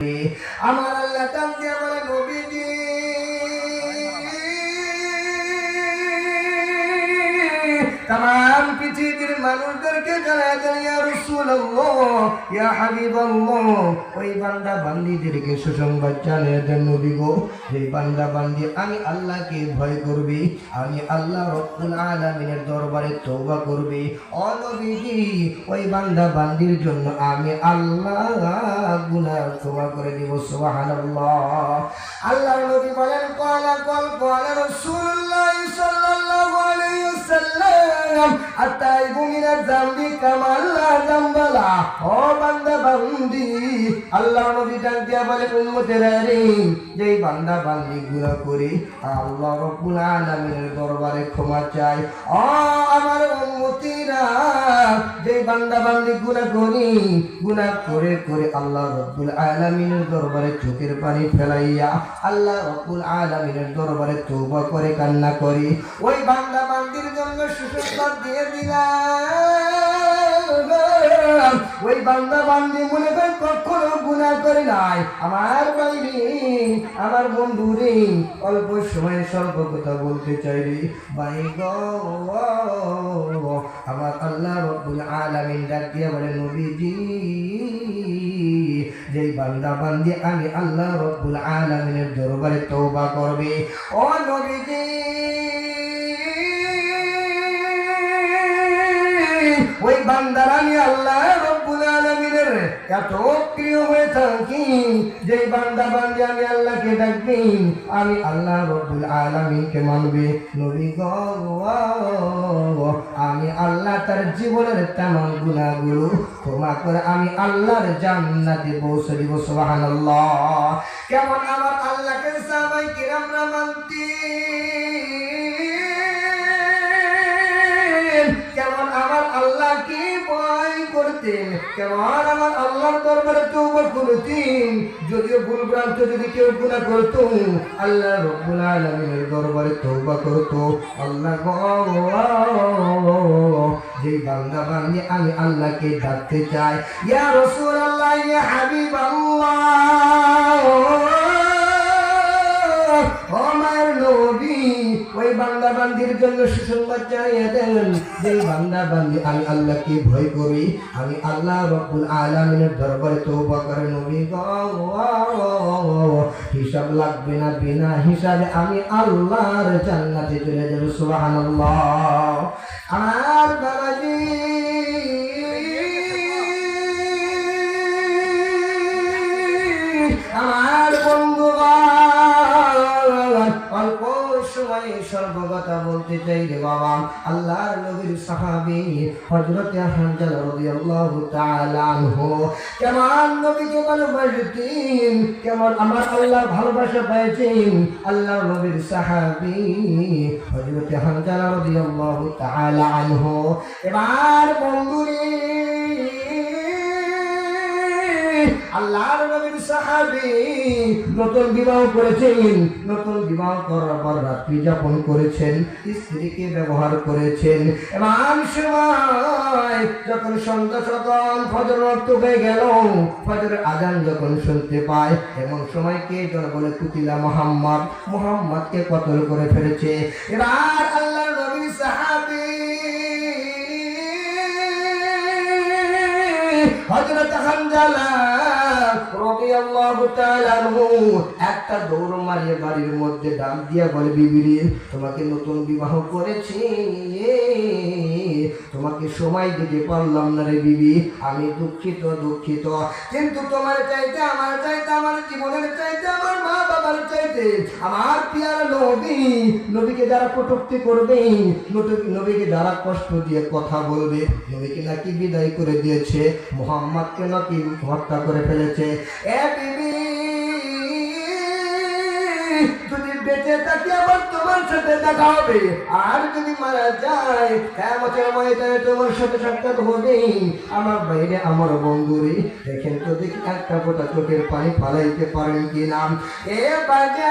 আমার আল্লাহ টান আমার নবীজি। তাম পৃথিবীর মানুষদেরকে জানায় জানিয়া ওই বান্দা আমি আল্লাহকে ভয় করবি, আমি আল্লাহ রব্বুল আলামিনের দরবারে তওবা করবি। ও ওই বান্দা বান্দির জন্য আমি আল্লাহ গুনাহ ক্ষমা করে দিব, সুবহানাল্লাহ। আল্লাহর নবী বলেন, কলা কল কলা রাসূলুল্লাহ কামাল্লা জামবালা। ও বান্দা, বান্দি, আল্লাহ নবী ডাক বলে, উম্মতের রে যেই বান্দা, বান্দি গুনাহ করে, আল্লাহ রকুল আলামিনের দরবারে ক্ষমা চাই। ও আমার উম্মতিরা যেই বান্দা বান্দি গুণা করি গুণা করে করে আল্লাহ রব্বুল আলামিনের দরবারে চোখের পানি ফেলাইয়া আল্লাহ রব্বুল আলামিনের দরবারে তওবা করে কান্না করি। ওই বান্দা বান্দির জন্য সুসংবাদ দিয়ে দিলাম। ওই বান্দা বান্দি মনে কখনো গুনাহ করে নাই। আমার বাইরে আমার বন্ধু রে অল্প সময় স্বল্প কথা বলতে চাই রে। ভাই আমার আল্লাহ রব্বুল আলামিন ডাক দিয়ে বলে নবীজি, যেই বান্দা বান্দি আমি আল্লাহ রব্বুল আলামিনের দরবারে তওবা করবে। ও নবীজি, ওই বান্দার আমি আল্লাহ এত প্রিয় হয়ে থাকি, যে বান্দা বান্দি আমি আল্লাহকে ডাকবি, আমি আল্লাহ রব্বুল আলামিনকে মানবে। নবী আমি আল্লাহ তার জীবনের তেমন গুণাগুলো ক্ষমা করে আমি আল্লাহর জান্নাতে পৌঁছে দিব, সুবহানাল্লাহ। কেমন আমার আল্লাহকে সাহাবাই কিরাম মানতি? কেমন আমার আল্লাহকে ভয় করতেন? কেমন আমার আল্লাহর দরবারে তওবা করতেন? যদিও ভুল ভ্রান্ত যদি কেউ গুনাহ করত, আল্লাহ রব্বুল আলামিনের দরবারে তওবা করত। আল্লাহ গো যে বান্দা বান্দি আমি আল্লাহকে ডাকতে চাই। ইয়া রাসূলুল্লাহ, ইয়া হাবিবাল্লাহ আমার নবী, ওই বান্দা বান্দির জন্য সুসংবাদ জানিয়ে দেন যে বান্দা বান্দি আমি আল্লাহকে ভয় করি, আমি আল্লাহ রব্বুল দরবারে নবী হিসাব লাগবে না, বিনা হিসাবে আমি আল্লাহর জান্নাতে চলে যাব, সুবহানাল্লাহ। সর্বকথা বলতে চাই বাবা। আল্লাহর নবীর সাহাবী হযরত হানজালা রাদিয়াল্লাহু তাআলা আনহু। কেমন নবীকে ভালোবাসতেন কেমন আমার আল্লাহ ভালোবাসা পেয়েছেন আল্লাহর নবীর সাহাবী হযরত হানজালা রাদিয়াল্লাহু তাআলা আনহু। এবার বন্ধুরে আল্লাহর নবীর সাহাবী নতুন বিবাহ করেছেন, নতুন বিবাহ করার পর রাত্রি যাপন করেছেন, স্ত্রীকে ব্যবহার করেছেন। এমন সময় যখন সন্ধ্যা সকাল ফজর রক্ত হয়ে গেল আজান যখন শুনতে পায়, এমন সময় কে যেন বলে, কুতিলা মোহাম্মদ। মোহাম্মদকে কতল করে ফেলেছে। এবার আল্লাহর নবীর সাহাবী তাআলা আনহু একটা দৌড় মারিয়ে বাড়ির মধ্যে ডাক দিয়া বলে বিবিরে তোমাকে নতুন বিবাহ করেছি। তোমাকে সময় দিতে পারলাম না রে বিবি। আমি দুঃখিত দুঃখিত। কিন্তু তোমার চাইতে, আমার চাইতে, আমার জীবনের চাইতে, আমার মা বাবার চাইতে আমার পিয়ার নবী, নবীকে যারা কটুক্তি করবে নবীকে যারা কষ্ট দিয়ে কথা বলবে, নবীকে নাকি বিদায় করে দিয়েছে, মোহাম্মদকে নাকি হত্যা করে ফেলেছে। এ বেঁচে থাকি, আবার তোমার সাথে দেখা হবে। আর যদি মারা যায় কেমন ময়দানে তোমার সাথে সাক্ষাৎ হবে। আমার বাইরে আমার বন্ধুরে, দেখেন তো দেখি একটা ফোটা চোখের পানি ফালাইতে পারেন কি নাম এ বাজার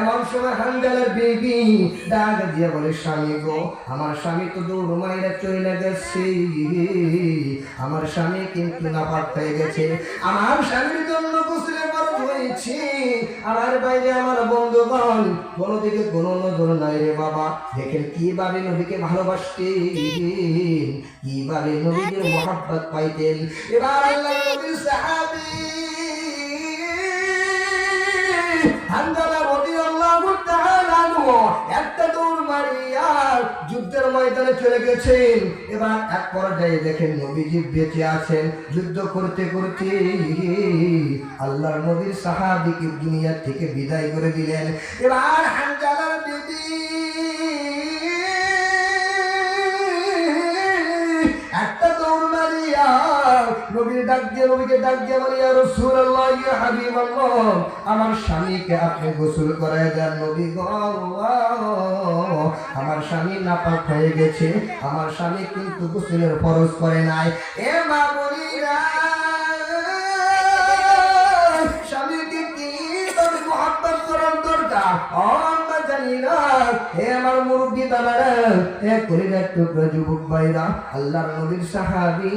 এমন সময় হাঙ্গালের বেবি ডাক দিয়ে বলে, স্বামী গো, আমার স্বামী তো দৌড় মাইরা চলে গেছে। আমার স্বামী কিন্তু নাপাক হয়ে গেছে। আমার স্বামীর জন্য গোসলের বড় হয়েছে। আমার বাইরে আমার বন্ধুগণ দিকে কোনো নজর নাই রে বাবা। দেখেন কীভাবে নবীকে ভালোবাসতেন, কীভাবে মহাব্বত পাইতেন। এবার আল্লাহ যুদ্ধের ময়দানে চলে গেছেন। এবার এক পর্যায়ে দেখেন নবীজি বেঁচে আছেন যুদ্ধ করতে করতে। আল্লাহর নবীর সাহাবিকে দুনিয়া থেকে বিদায় করে দিলেন। এবার হানজালার বিবি নবীর ডাক দিয়ে, নবীকে ডাক দিয়ে মারিয়া রাসূলুল্লাহ, ইয়া হাবিবাল্লাহ, আমার স্বামীকে আপনি গোসল করায় দেন নবী গো আমার স্বামী নাপাক হয়ে গেছে, আমার স্বামী কিন্তু গোসলের ফরজ করে নাই। এ মা বলিরা, স্বামীকে কি তবে মহাব্বত করার দরকার? আমরা জানি না। হে আমার মুরব্বী দাদারা হে কলিজার টুকরো যুবক ভাইরা, আল্লাহর নবীর সাহাবী,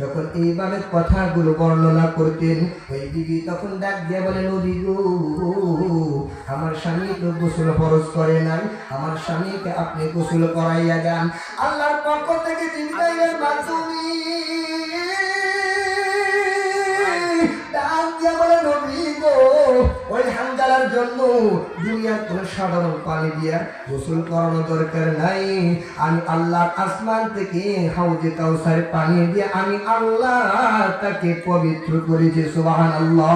যখন এইভাবে কথাগুলো বর্ণনা করতেন, ওই দিদি তখন ডাক দিয়ে বলে, নবী গো, আমার স্বামী তো গোসল ফরজ করে নাই, আমার স্বামীকে আপনি গোসল করাইয়া যান। আল্লাহর পক্ষ থেকে জিব্রাইলের মাধ্যমে ডাক দিয়া বলে, নবী গো জন্য দুনিয়া কোনো সাধারণ পানি দিয়া গোসল করানো দরকার নাই। আমি আল্লাহর আসমান থেকে হাউজে কাউসার পানি দিয়ে আমি আল্লাহ তাকে পবিত্র করেছি, সুবহানাল্লাহ।